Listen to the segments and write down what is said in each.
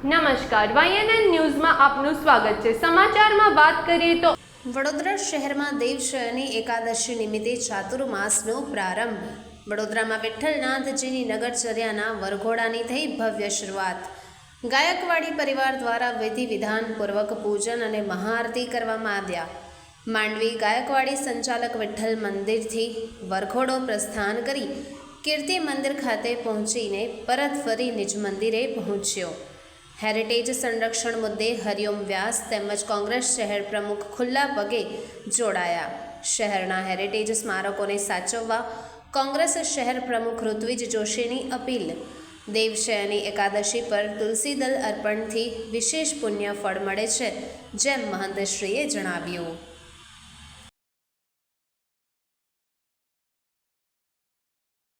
નમસ્કાર વાયએનએન ન્યૂઝમાં આપનું સ્વાગત છે. સમાચારમાં વાત કરીએ તો વડોદરા શહેરમાં દેવશયની એકાદશી નિમિત્તે ચાતુર્માસનો પ્રારંભ. વડોદરામાં વિઠ્ઠલનાથજીની નગરચર્યાના વરઘોડાની થઈ ભવ્ય શરૂઆત. ગાયકવાડી પરિવાર દ્વારા વિધિ વિધાનપૂર્વક પૂજન અને મહાઆરતી કરવામાં આવ્યા. માંડવી ગાયકવાડી સંચાલક વિઠ્ઠલ મંદિરથી વરઘોડો પ્રસ્થાન કરી કીર્તિ મંદિર ખાતે પહોંચીને પરત ફરી નિજ મંદિરે પહોંચ્યો. હેરિટેજ સંરક્ષણ મુદ્દે હરિઓમ વ્યાસ તેમજ કોંગ્રેસ શહેર પ્રમુખ ખુલ્લા પગે જોડાયા. શહેરના હેરિટેજ સ્મારકોને સાચવવા કોંગ્રેસ શહેર પ્રમુખ ઋત્વિજ જોશીની અપીલ. દેવશયની એકાદશી પર તુલસીદલ અર્પણથી વિશેષ પુણ્ય ફળ મળે છે, જેમ મહંતશ્રીએ જણાવ્યું.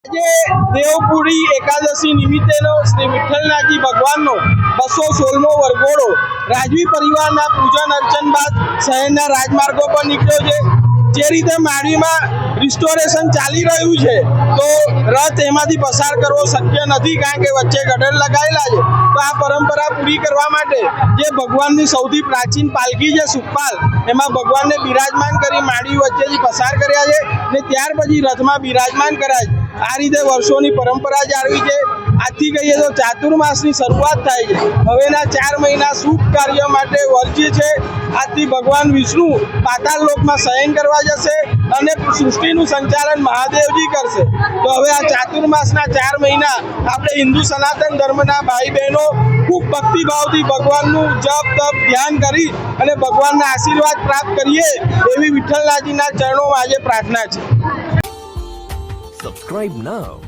આજે દેવપુરી એકાદશી નિમિત્તેનો શ્રી વિઠ્ઠલનાથજી ભગવાનનો બસો સોળમો વરઘોડો. રાજવી પરિવારના પૂજન અર્ચન બાદ શહેરના રાજમાર્ગો પર નીકળ્યો છે. જે રીતે માંડવીમાં રિસ્ટોરેશન ચાલી રહ્યું છે, તો રથ એમાંથી પસાર કરવો શક્ય નથી, કારણ કે વચ્ચે ગટર લગાવેલા છે. તો આ પરંપરા પૂરી કરવા માટે જે ભગવાનની સૌથી પ્રાચીન પાલખી છે સુખપાલ, એમાં ભગવાનને બિરાજમાન કરી માંડવી વચ્ચેથી પસાર કર્યા છે ને ત્યાર પછી રથમાં બિરાજમાન કર્યા. છે આ રીતે વર્ષોની પરંપરા જાળવી છે. આજથી કહીએ તો ચાતુર્માસની શરૂઆત થાય છે. હવેના ચાર મહિના શુભ કાર્ય માટે વર્જ્ય છે. આજથી ભગવાન વિષ્ણુ પાતાળ લોકમાં શયન કરવા જશે અને સૃષ્ટિનું સંચાલન મહાદેવજી કરશે. તો હવે આ ચાતુર્માસના ચાર મહિના આપણે હિન્દુ સનાતન ધર્મના ભાઈ બહેનો ખૂબ ભક્તિભાવથી ભગવાનનું જપ તપ ધ્યાન કરી અને ભગવાનના આશીર્વાદ પ્રાપ્ત કરીએ એવી વિઠ્ઠલનાથજીના ચરણોમાં આજે પ્રાર્થના છે. Subscribe now